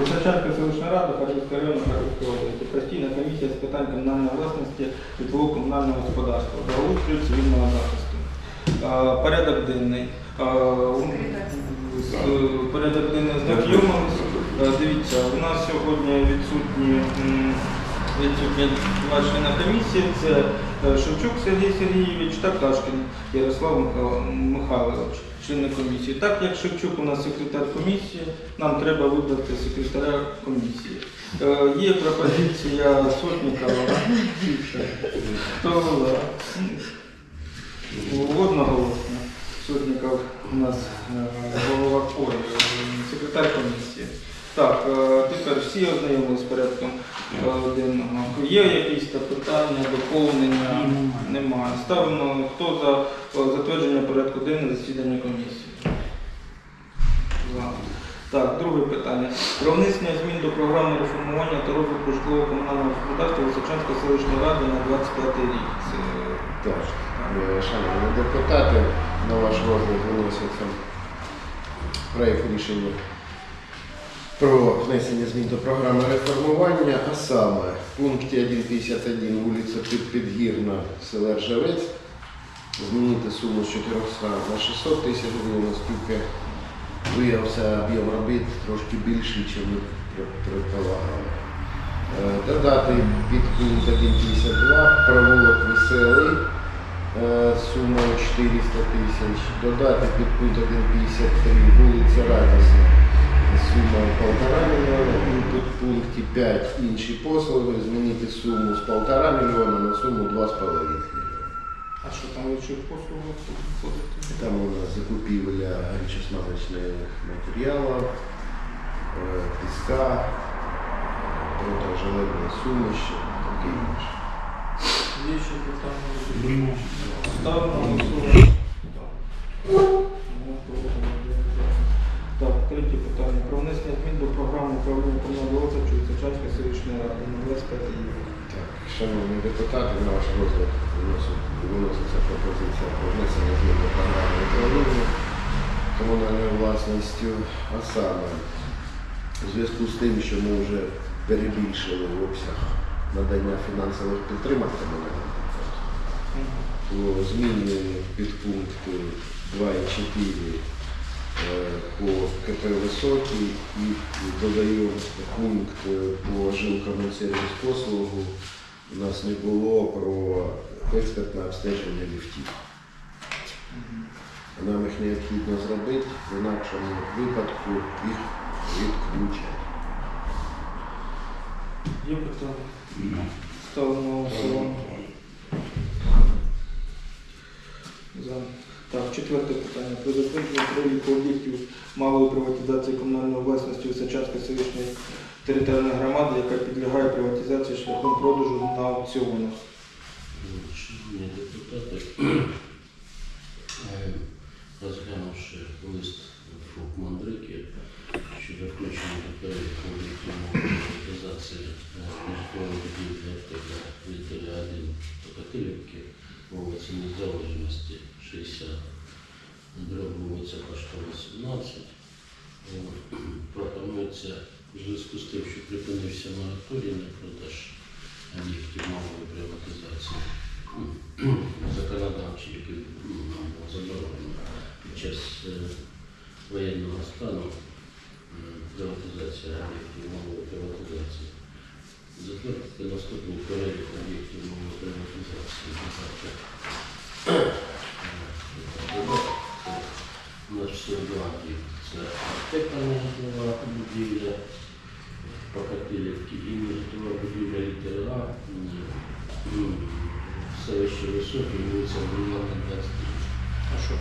Височанська селищна рада, Харківська районна, Харківської області, постійна комісія з питань комунальної власності, житлового комунального господарства, благоустрою, цивільного захисту. Порядок денний. Порядок денний знайомились. Е, Дивіться, у нас сьогодні відсутні відсутні два члени комісії. Це е, Шевчук Сергій Сергійович та Кашкін Ярослав Михайлович, члени комісії. Так як Шевчук у нас секретар комісії, нам треба вибрати секретаря комісії. Е, Є пропозиція Сотникова. Хто за? Одноголосно. Сотников у нас е, голова ой, секретар комісії. Так, е, тепер всі ознайомилися з порядком е, денного. Є якісь та питання, доповнення? Немає. Ставимо хто за е, затвердження порядку денного засідання комісії. За. Так, друге питання. Про внесення змін до програми реформування та розвитку житлового комунального господарства Височанської селищної ради на 25 рік. Це Так, е, шановні депутати, на ваш розгляд виноситься проєкт рішення про внесення змін до програми реформування, а саме в пункті 1.51 вулиця Під- Підгірна, села Ржавець, змінити суму з 400 на 600 тисяч гривень, оскільки виявився об'єм робіт трошки більший, ніж ми предполагали. Е, Додати під пункт 1.52 провулок веселий е, сумою 400 тисяч. Додати під пункт 1.53 вулиця Радісна сумою 1,5 мільйона. І під пункті 5 інші послуги змінити суму з 1,5 мільйона на суму 2,5 мільйона. А що там лише послуги входить? Там у нас закупівля гарячосмазочних матеріалів, е, піска, продаж железної суміші, таке інше. Є ще питання? Ставимо на управління комунального розвитку Височанської селищної ради на 25. Так, шановні депутати, на ваш розгляд виноситься пропозиція про внесення змін до програми управління комунальною власністю, а саме у зв'язку з тим, що ми вже перебільшили обсяг надання фінансових підтримок підприємствам, то змінюємо підпункти 2 і 4 е, по КП Високий і додаємо пункт е, по жилкам сервіс послугу. У нас не було про експертне обстеження ліфтів. Нам їх необхідно зробити, в інакшому випадку їх відключать. Є питання? Ставимо на голосування. За. Так, четверте питання. Про затвердження переліку об'єктів малої приватизації комунальної власності Височанської селищної територіальної громади, яка підлягає приватизації шляхом продажу на аукціонах. Шановні депутати, е, розглянувши лист ФОП Мандрики щодо включення до переліку об'єктів приватизації житлової будівлі літери 1 Покатилівки, вулиці Незалежності 60, дроб вулиця Поштова 17, е, пропонується в зв'язку з тим, що припинився мораторій на продаж об'єктів малої приватизації законодавчі, які ну, нам було заборонено під час е, воєнного стану е, приватизація об'єктів малої приватизації. Затвердити наступний перелік об'єктів малої приватизації. Два об'єкти. Це будівля Покатилівки і житлова будівля літери А. м, селище Високе, вулиця Бульварна 23.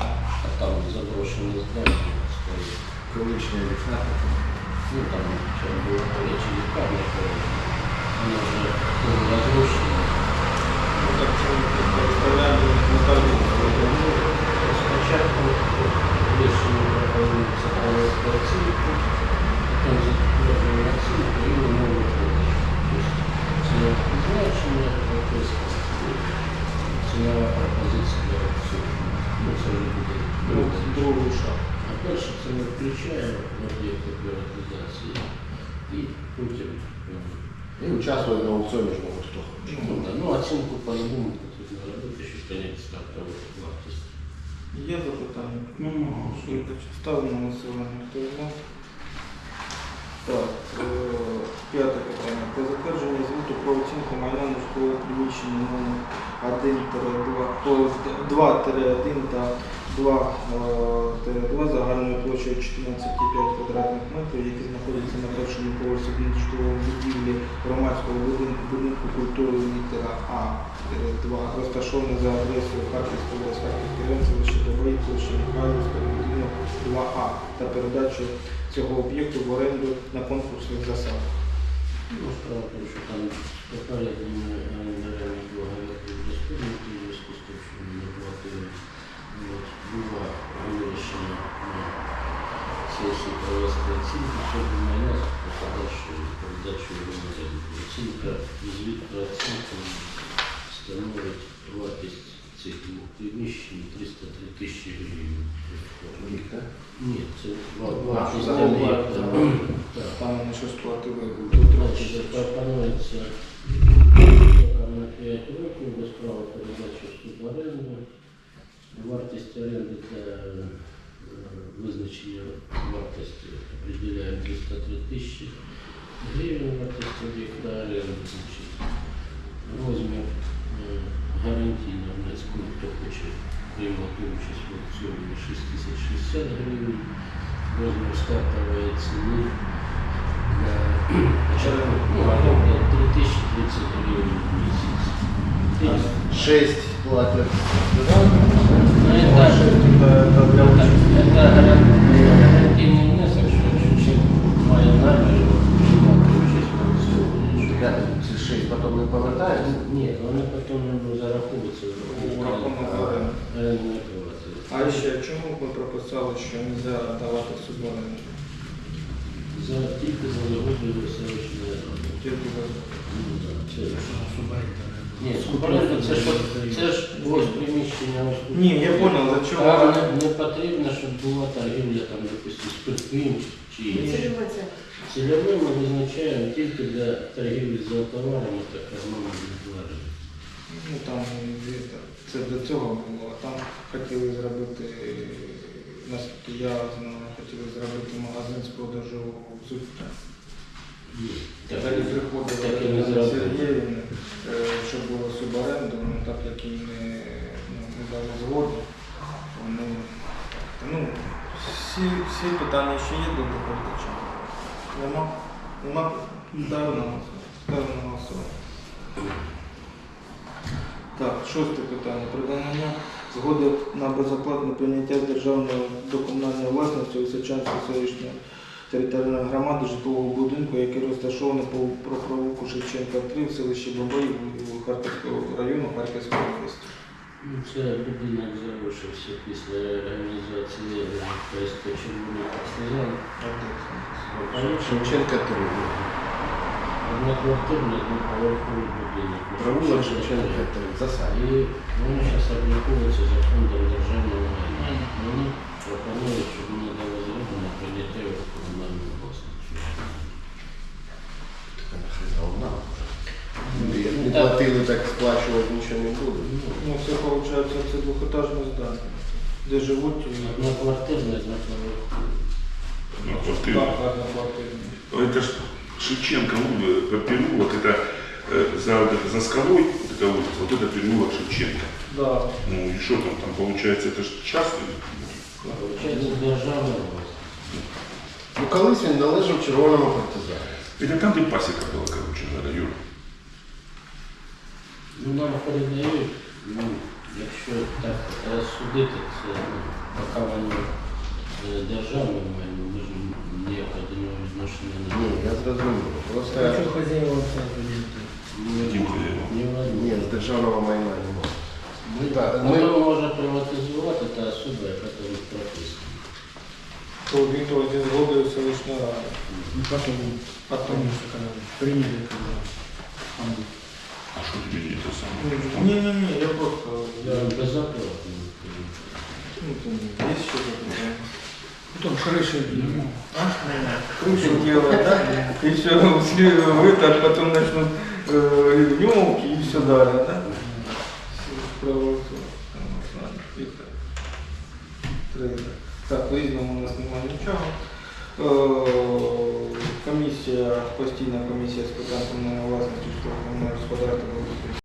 А? А там заброшене здання стоїть. Колишня лікарня. Ну там була вже дуже розрушена. Ну, так це представляємо Наталію. Спочатку рішення пропонується провести оцінку, потім затверджуємо оцінку і нову продаж. Тобто це значення, прописка, цінова пропозиція для аукціону. Ну, це вже буде Ну, друге. Другий шаг. А перше це ми включаємо об'єкти приватизації. потім. е, І участвує на аукціоні ж може хто хоче. Ну, да, ну оцінку по-любому потрібно робити, щоб поняти стартову вартість. Є запитання? Ну, Швидко. Ставимо на голосування. Хто за? Так, е, п'яте питання. Про затвердження звіту про оцінку майна нежитлового приміщення номер 1-2 та 2-2 загальною площею 14,5 квадратних метрів, які знаходяться на першому поверсі житлової будівлі громадського будинку, будинку культури літера А-2, розташований за адресою Харківської області, Харківський район, селище Добрий, площа Михайлівського, будинок 2А та передачу цього об'єкту в оренду на конкурсних засадах. Ну, справа тому, що там попередніми орендарями багато розподілки в зв'язку з тим, що вони не платили. От, Було вирішення на сесії оцінку цього майна подальшою на оренду. Оцінка, звіт про оцінку становить вартість цих двох приміщень 303 тисячі гривень. Ні, це вартість за землі. Там вони щось платили до Значить, 30 запропонується на 5 років без права передачі в суборенду. Вартість оренди для е, визначення вартості определяємо 303 тисячі гривень вартість об'єкта оренди. Розмір е, гарантійного внеску, хто хоче приймати участь в аукціоні 6060 гривень. Розмір стартової ціни для початку, ну, 3030 гривень в місяць. Ти- Шесть платять. Потім не повертається. Ні, вони потім зараховуються. А ще чому ми прописали, що не можна давати суборенду? За, тільки за вигодою селищної ради. Тільки за. Ні, це ж, це ж ось приміщення. ось. Ні, я понял, за чого. Там не, не потрібно, щоб була торгівля, там, допустим, спиртним чи цільовим ми визначаємо тільки для торгівлі з товарами та карманними товарами. Ну там це до цього було, там хотіли зробити, наскільки я знаю, хотіли зробити магазин з продажу взуття. Тоді приходили. Сергіївни, е, щоб було суборенду, ну так як їм не, ну, не дали згоду, вони, ну, всі, всі питання ще є до доповідача. Нема? Нема? На голосування. Так, шосте питання. Придання згоди на безоплатне прийняття державної до комунальної власності Височанської селищної територіальної громади житлового будинку, який розташований по провулку Шевченка 3 в селищі Бабаї Харківського району Харківської області. Ну, Це будинок залишився після організації ПСП Червоний партизан. Шевченка 3. Одноквартирний, одноповерховий будинок. Провулок Шевченка 3. Засаді. І вони зараз обліковуються за фондом державного майна. Вони пропонують, щоб ми дали на прийняття його в комунальну власність. Як не платили, так сплачувати нічого не буде. Ну, це виходить, це двохетажне здання, де живуть е, Одноквартирний, одноповерховий. Ну, так, квартира. одноквартирні. Это ж Шевченко, ну, э, переулок, это э, за, вот это, за скалой, вот эта улица, вот это переулок Шевченко. Да. Ну и что там, там получается, это же частный? Получається державна власність. Ну, колись він належав червоному партизану. Это там, где пасека была, короче, на районе. Ну, нам передають, ну, якщо так е, судити, це ну, поки воно е, державне майно, ми ж ніякого до нього відношення не Ні, маємо. я зрозумів. Просто хозяева все Каким хозяевам? Ні, ні, ні, з державного майна не можна. Ми, Так, ми... ми- може приватизувати та особа, яка там прописана. То він то зі згодою селищної ради. Ну, потом, Потом. когда приняли, когда там был. А что тебе не это самое? Ні, ні, ні, я просто. Я Я, безоплатно. ну, там є ще запитання. Потом шрыши. Крышу делать, да? И все, вы так потом начнут э, ливневки и все далее, да? Так, по-різному у нас немає нічого. Комісія, постійна комісія з питань комунальної власності, житлово-комунального господарства